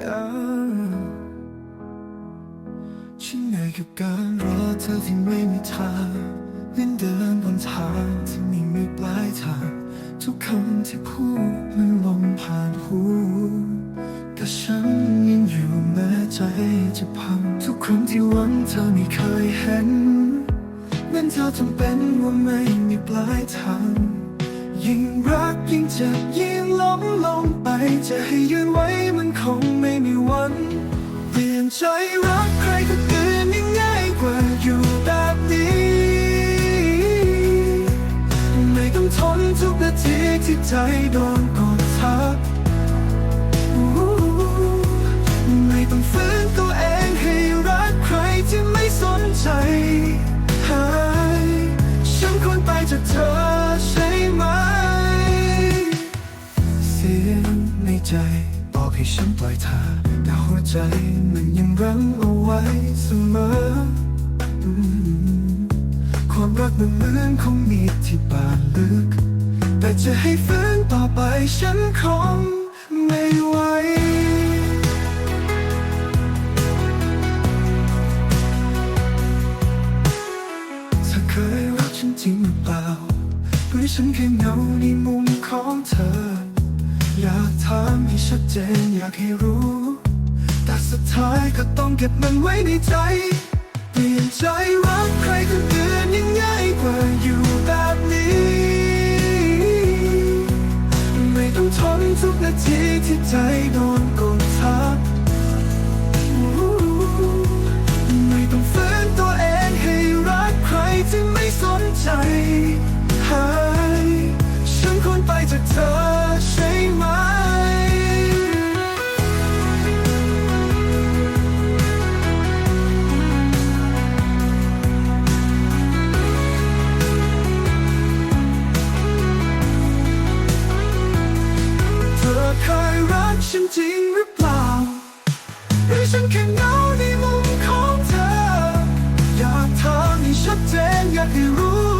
ฉันเหนื่อยกับการรอเธอที่ไม่มีทางนั่นเดินบนทางที่ไม่มีปลายทาง ทุกคำที่พูดมันลมผ่านหูแต่ฉันยังอยู่แม้ใจจะพัง ทุกครั้งที่หวังเธอไม่เคยเห็นเหมือนเธอจำเป็นว่าไม่มีปลายทาง ยิ่งรักยิ่งเจ็บยิ่งล้มลงไปจะให้ยืนไว้ ใจรักใครก็เกินยังง่ายกว่าอยู่แบบนี้ ไม่ต้องทนทุกนาทีที่ใจโดนกดทับไม่ต้องฝืน บอกให้ฉันปล่อยเธอแต่หัวใจมันยังรั้งเอาไว้เสมอ ความรักมันเหมือนคงมีที่บาลึก แต่จะให้ฟื้นต่อไปฉันคงไม่ไหวเธอเคยรักฉันจริงหรือเปล่าหรือฉันแค่เงาในมุมของเธอ อยากถามให้ชัดเจนอยากให้รู้ แต่สุดท้ายก็ต้องเก็บมันไว้ในใจ เปลี่ยนใจรักใครคนอื่นยังง่ายกว่าอยู่แบบนี้ ไม่ต้องทนทุกนาทีที่ใจโดน ฉันจริงหรือเปล่า หรือฉันแค่เงาในมุมของเธอ อยากถามให้ชัดเจนอยากให้รู้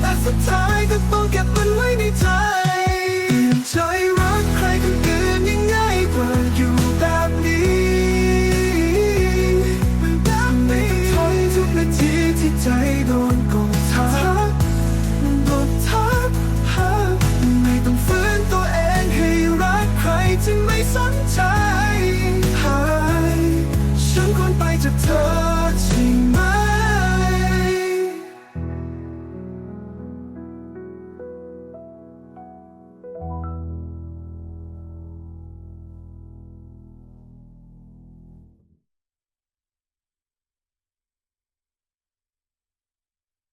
แต่สุดท้ายก็ต้องเก็บมันไว้ในใจเปลี่ยนใจ